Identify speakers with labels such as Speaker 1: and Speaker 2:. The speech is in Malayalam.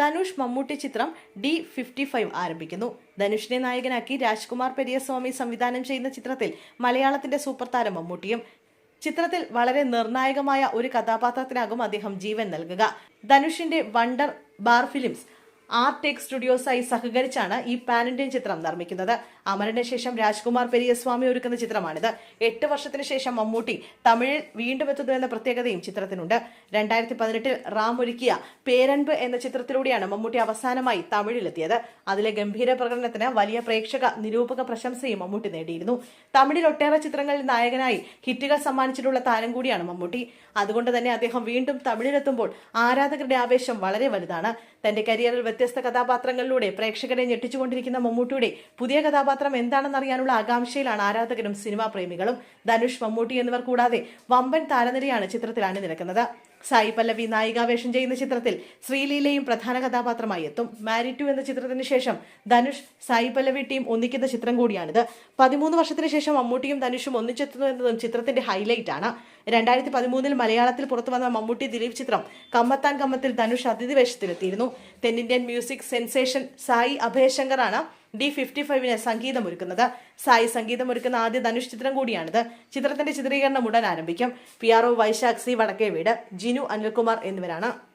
Speaker 1: ധനുഷ് മമ്മൂട്ടി ചിത്രം ഡി ഫിഫ്റ്റി ഫൈവ് ആരംഭിക്കുന്നു. ധനുഷിനെ നായകനാക്കി രാജ്കുമാർ പെരിയസ്വാമി സംവിധാനം ചെയ്യുന്ന ചിത്രത്തിൽ മലയാളത്തിന്റെ സൂപ്പർ താരം മമ്മൂട്ടിയും ചിത്രത്തിൽ വളരെ നിർണായകമായ ഒരു കഥാപാത്രത്തിനാകും അദ്ദേഹം ജീവൻ നൽകുക. ധനുഷിന്റെ വണ്ടർ ബാർ ഫിലിംസ് ആർടെക് സ്റ്റുഡിയോസായി സഹകരിച്ചാണ് ഈ പാൻ ഇന്ത്യൻ ചിത്രം നിർമ്മിക്കുന്നത്. അമരന് ശേഷം രാജ്കുമാർ പെരിയസ്വാമി ഒരുക്കുന്ന ചിത്രമാണിത്. എട്ട് വർഷത്തിന് ശേഷം മമ്മൂട്ടി തമിഴിൽ വീണ്ടും എത്തുന്നു എന്ന പ്രത്യേകതയും ചിത്രത്തിനുണ്ട്. രണ്ടായിരത്തി പതിനെട്ടിൽ റാം ഒരുക്കിയ പേരൻപ് എന്ന ചിത്രത്തിലൂടെയാണ് മമ്മൂട്ടി അവസാനമായി തമിഴിലെത്തിയത്. അതിലെ ഗംഭീര പ്രകടനത്തിന് വലിയ പ്രേക്ഷക നിരൂപക പ്രശംസയും മമ്മൂട്ടി നേടിയിരുന്നു. തമിഴിൽ ഒട്ടേറെ ചിത്രങ്ങളിൽ നായകനായി ഹിറ്റുകൾ സമ്മാനിച്ചിട്ടുള്ള താരം കൂടിയാണ് മമ്മൂട്ടി. അതുകൊണ്ട് തന്നെ അദ്ദേഹം വീണ്ടും തമിഴിലെത്തുമ്പോൾ ആരാധകരുടെ ആവേശം വളരെ വലുതാണ്. തന്റെ കരിയറിൽ വ്യത്യസ്ത കഥാപാത്രങ്ങളിലൂടെ പ്രേക്ഷകരെ ഞെട്ടിച്ചുകൊണ്ടിരിക്കുന്ന മമ്മൂട്ടിയുടെ പുതിയ കഥാപാത്രം എന്താണെന്നറിയാനുള്ള ആകാംക്ഷയിലാണ് ആരാധകരും സിനിമാ പ്രേമികളും ധനുഷ് മമ്മൂട്ടി എന്നിവർ കൂടാതെ വമ്പൻ താരനിരയാണ് ചിത്രത്തിൽ അണിനിരക്കുന്നത് സായി പല്ലവി നായികാവേഷം ചെയ്യുന്ന ചിത്രത്തിൽ ശ്രീലീലയും പ്രധാന കഥാപാത്രമായി എത്തും. മാരി ടു എന്ന ചിത്രത്തിന് ശേഷം ധനുഷ് സായി പല്ലവി ടീം ഒന്നിക്കുന്ന ചിത്രം കൂടിയാണിത്. പതിമൂന്ന് വർഷത്തിന് ശേഷം മമ്മൂട്ടിയും ധനുഷും ഒന്നിച്ചെത്തുന്നു എന്നതും ചിത്രത്തിന്റെ ഹൈലൈറ്റ് ആണ്. രണ്ടായിരത്തി പതിമൂന്നിൽ മലയാളത്തിൽ പുറത്തു വന്ന മമ്മൂട്ടി ദിലീപ് ചിത്രം കമ്മത്താൻ കമ്മത്തിൽ ധനുഷ് അതിഥി വേഷത്തിലെത്തിയിരുന്നു. തെന്നിന്ത്യൻ മ്യൂസിക് സെൻസേഷൻ സായി അഭയശങ്കറാണ് ഡി ഫിഫ്റ്റി ഫൈവിന് സംഗീതമൊരുക്കുന്നത്. സായി സംഗീതമൊരുക്കുന്ന ആദ്യ ധനുഷ് ചിത്രം കൂടിയാണിത്. ചിത്രത്തിന്റെ ചിത്രീകരണം ഉടൻ ആരംഭിക്കും. P R O Vaisakh C Vadakke Veedu Jinu Anilkumar എന്നിവരാണ്.